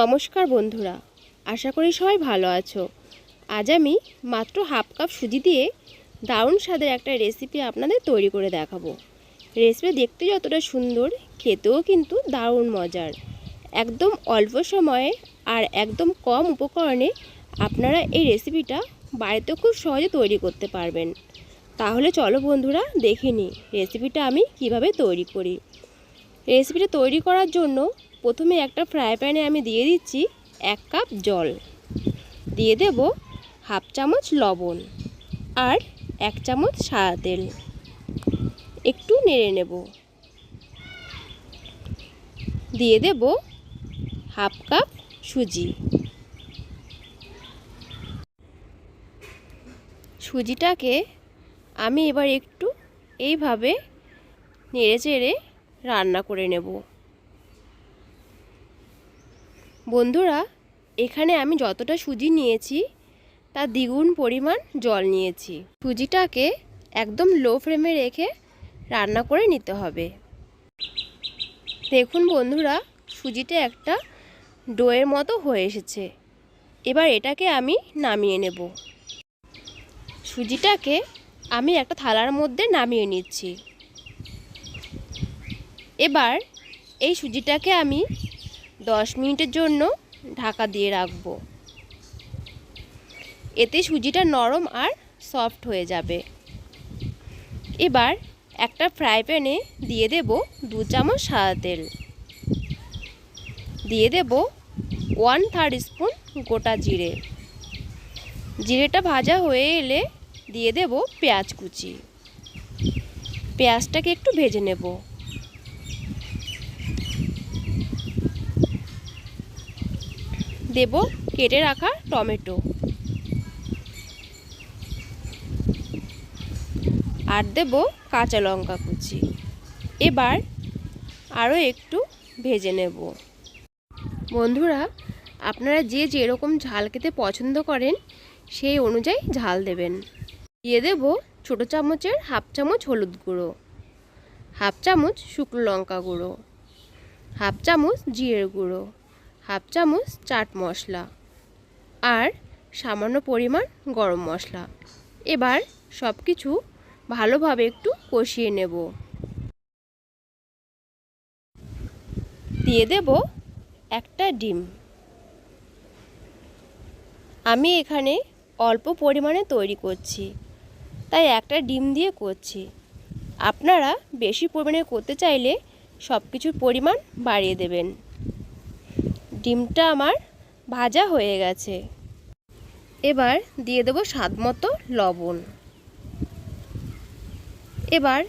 নমস্কার বন্ধুরা, আশা করি সবাই ভালো আছো। আজ আমি মাত্র হাফ কাপ সুজি দিয়ে দারুণ স্বাদের একটা রেসিপি আপনাদের তৈরি করে দেখাবো। রেসিপি দেখতে যতটা সুন্দর, খেতেও কিন্তু দারুণ মজার। একদম অল্প সময়ে আর একদম কম উপকরণে আপনারা এই রেসিপিটা বাড়িতে খুব সহজে তৈরি করতে পারবেন। তাহলে চলো বন্ধুরা, দেখে নিই রেসিপিটা আমি কীভাবে তৈরি করি। রেসিপিটা তৈরি করার জন্য প্রথমে একটা ফ্রাই প্যানে আমি দিয়ে দিচ্ছি এক কাপ জল। দিয়ে দেব হাফ চামচ লবণ আর এক চামচ সাদা তেল। একটু নেড়ে নেব। দিয়ে দেব হাফ কাপ সুজি। সুজিটাকে আমি এবার একটু এইভাবে নেড়ে চেড়ে রান্না করে নেব। বন্ধুরা, এখানে আমি যতটা সুজি নিয়েছি, তার দ্বিগুণ পরিমাণ জল নিয়েছি। সুজিটাকে একদম লো ফ্লেমে রেখে রান্না করে নিতে হবে। দেখুন বন্ধুরা, সুজিটা একটা ডোয়ের মতো হয়ে এসেছে। এবার এটাকে আমি নামিয়ে নেব। সুজিটাকে আমি একটা থালার মধ্যে নামিয়ে নিচ্ছি। এবার এই সুজিটাকে আমি দশ মিনিটের জন্য ঢাকা দিয়ে রাখব। এতে সুজিটা নরম আর সফট হয়ে যাবে। এবার একটা ফ্রাই প্যানে দিয়ে দেব দু চামচ সাদা তেল। দিয়ে দেব ওয়ান থার্ড স্পুন গোটা জিরে। জিরেটা ভাজা হয়ে এলে দিয়ে দেব পেঁয়াজ কুচি। পেঁয়াজটাকে একটু ভেজে নেব। দেব কেটে রাখা টমেটো। আর দেব কাঁচা লঙ্কা কুচি। এবার আরও একটু ভেজে নেব। বন্ধুরা, আপনারা যে যেরকম ঝাল খেতে পছন্দ করেন, সেই অনুযায়ী ঝাল দেবেন। দিয়ে দেব ছোটো চামচের হাফ চামচ হলুদ গুঁড়ো, হাফ চামচ শুকনো লঙ্কা গুঁড়ো, হাফ চামচ জিরের গুঁড়ো হাফ চামচ চাট মশলা আর সামান্য পরিমাণ গরম মশলা। এবার সব কিছু ভালোভাবে একটু কষিয়ে নেব। দিয়ে দেব একটা ডিম। আমি এখানে অল্প পরিমাণে তৈরি করছি, তাই একটা ডিম দিয়ে করছি। আপনারা বেশি পরিমাণে করতে চাইলে সব কিছুর পরিমাণ বাড়িয়ে দেবেন। ডিমটা আমার ভাজা হয়ে গেছে। এবার দিয়ে দেবো স্বাদ মতো লবণ। এবার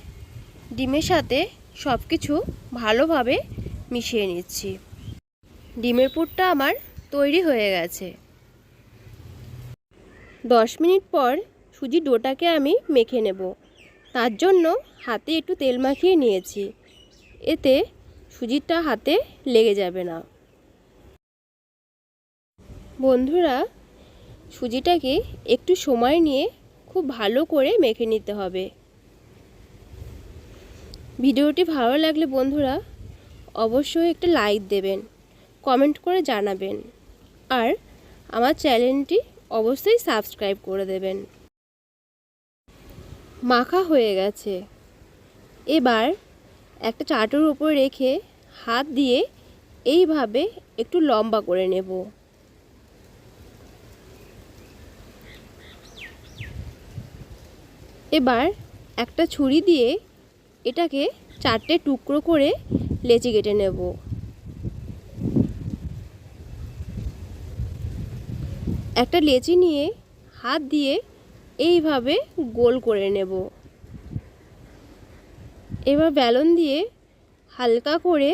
ডিমের সাথে সব কিছু ভালোভাবে মিশিয়ে নিচ্ছি। ডিমের পুরটা আমার তৈরি হয়ে গেছে। দশ মিনিট পর সুজি ডোটাকে আমি মেখে নেব। তার জন্য হাতে একটু তেল মাখিয়ে নিয়েছি। এতে সুজিটা হাতে লেগে যাবে না। বন্ধুরা, সুজিটাকে একটু সময় নিয়ে খুব ভালো করে মেখে নিতে হবে। ভিডিওটি ভালো লাগলে বন্ধুরা, অবশ্যই একটা লাইক দেবেন, কমেন্ট করে জানাবেন, আর আমার চ্যানেলটি অবশ্যই সাবস্ক্রাইব করে দেবেন। মাখা হয়ে গেছে। এবার একটা চাটুর উপর রেখে হাত দিয়ে এইভাবে একটু লম্বা করে নেব। এবার একটা ছুরি দিয়ে এটাকে চারটে টুকরো করে লেচি কেটে নেব। একটা লেচি নিয়ে হাত দিয়ে এইভাবে গোল করে নেব। এবার ব্যালন দিয়ে হালকা করে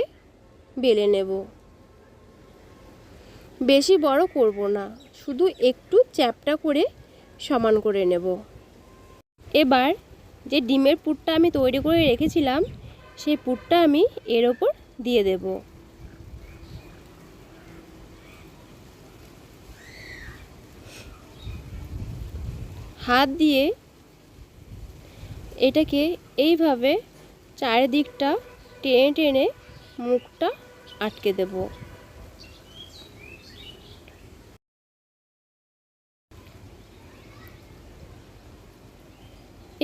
বেলে নেব। বেশি বড় করব না, শুধু একটু চ্যাপটা করে সমান করে নেব। এবার যে ডিমের পুরটা আমি তৈরি করে রেখেছিলাম, সেই পুরটা আমি এর ওপর দিয়ে দেব। হাত দিয়ে এটাকে এইভাবে চারিদিকটা টেনে টেনে মুখটা আটকে দেব।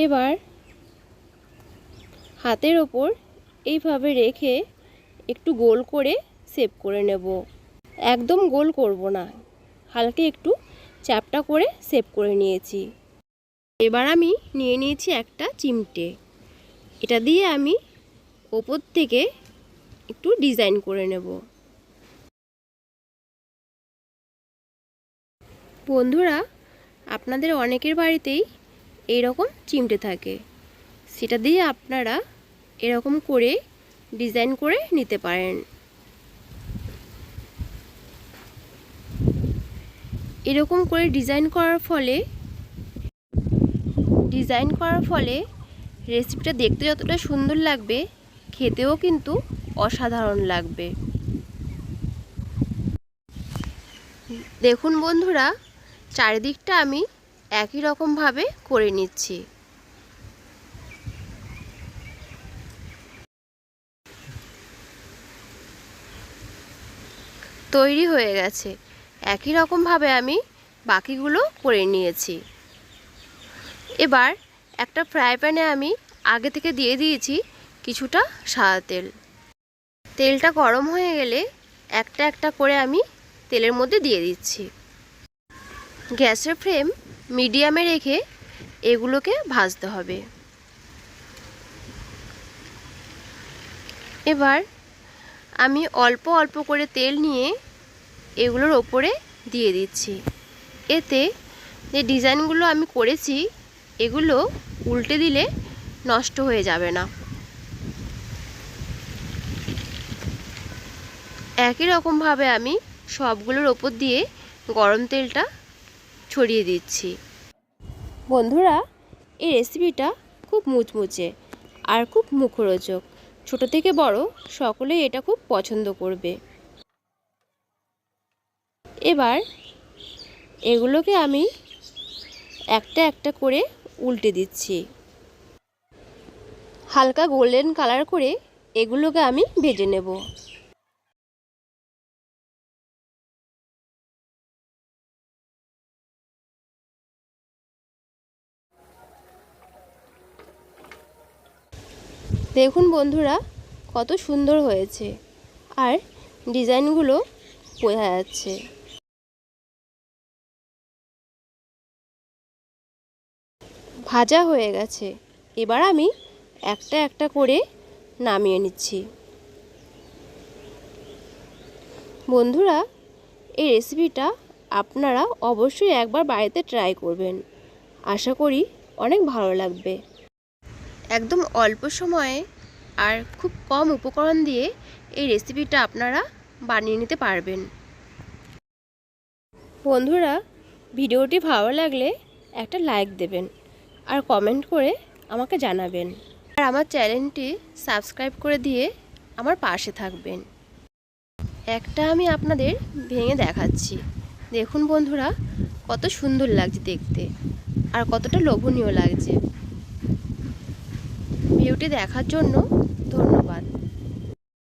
এবার হাতের ওপর এইভাবে রেখে একটু গোল করে সেভ করে নেব। একদম গোল করব না, হালকা একটু চ্যাপটা করে সেভ করে নিয়েছি। এবার আমি নিয়ে নিয়েছি একটা চিমটে। এটা দিয়ে আমি ওপর থেকে একটু ডিজাইন করে নেব। বন্ধুরা, আপনাদের অনেকের বাড়িতেই এইরকম চিমটে থাকে। সেটা দিয়ে আপনারা এরকম করে ডিজাইন করে নিতে পারেন। এরকম করে ডিজাইন করার ফলে, ডিজাইন করার ফলে রেসিপিটা দেখতে যতটা সুন্দর লাগবে, খেতেও কিন্তু অসাধারণ লাগবে। দেখুন বন্ধুরা, চারিদিকটা আমি একই রকমভাবে করে নিচ্ছি। তৈরি হয়ে গেছে। একই রকমভাবে আমি বাকিগুলো করে নিয়েছি। এবার একটা ফ্রাই প্যানে আমি আগে থেকে দিয়ে দিয়েছি কিছুটা সাদা তেল। তেলটা গরম হয়ে গেলে একটা একটা করে আমি তেলের মধ্যে দিয়ে দিচ্ছি। গ্যাসের ফ্লেম মিডিয়ামে রেখে এগুলোকে ভাজতে হবে। এবার আমি অল্প অল্প করে তেল নিয়ে এগুলোর ওপরে দিয়ে দিচ্ছি। এতে যে ডিজাইনগুলো আমি করেছি, এগুলো উল্টে দিলে নষ্ট হয়ে যাবে না। একই রকমভাবে আমি সবগুলোর ওপর দিয়ে গরম তেলটা ছড়িয়ে দিচ্ছি। বন্ধুরা, এই রেসিপিটা খুব মুচমুচে আর খুব মুখরোচক। ছোট থেকে বড় সকলেই এটা খুব পছন্দ করবে। এবার এগুলোকে আমি একটা একটা করে উল্টে দিচ্ছি। হালকা গোল্ডেন কালার করে এগুলোকে আমি ভেজে নেব। দেখুন বন্ধুরা, কত সুন্দর হয়েছে। আর ডিজাইনগুলো বোঝা যাচ্ছে। ভাজা হয়ে গেছে। এবার আমি একটা একটা করে নামিয়ে নিচ্ছি। বন্ধুরা, এই রেসিপিটা আপনারা অবশ্যই একবার বাড়িতে ট্রাই করবেন। আশা করি অনেক ভালো লাগবে। একদম অল্প সময়ে আর খুব কম উপকরণ দিয়ে এই রেসিপিটা আপনারা বানিয়ে নিতে পারবেন। বন্ধুরা, ভিডিওটি ভালো লাগলে একটা লাইক দেবেন আর কমেন্ট করে আমাকে জানাবেন। আর আমার চ্যানেলটি সাবস্ক্রাইব করে দিয়ে আমার পাশে থাকবেন। একটা আমি আপনাদের ভেঙে দেখাচ্ছি। দেখুন বন্ধুরা, কত সুন্দর লাগছে দেখতে আর কতটা লোভনীয় লাগছে। ভিডিওটি দেখার জন্য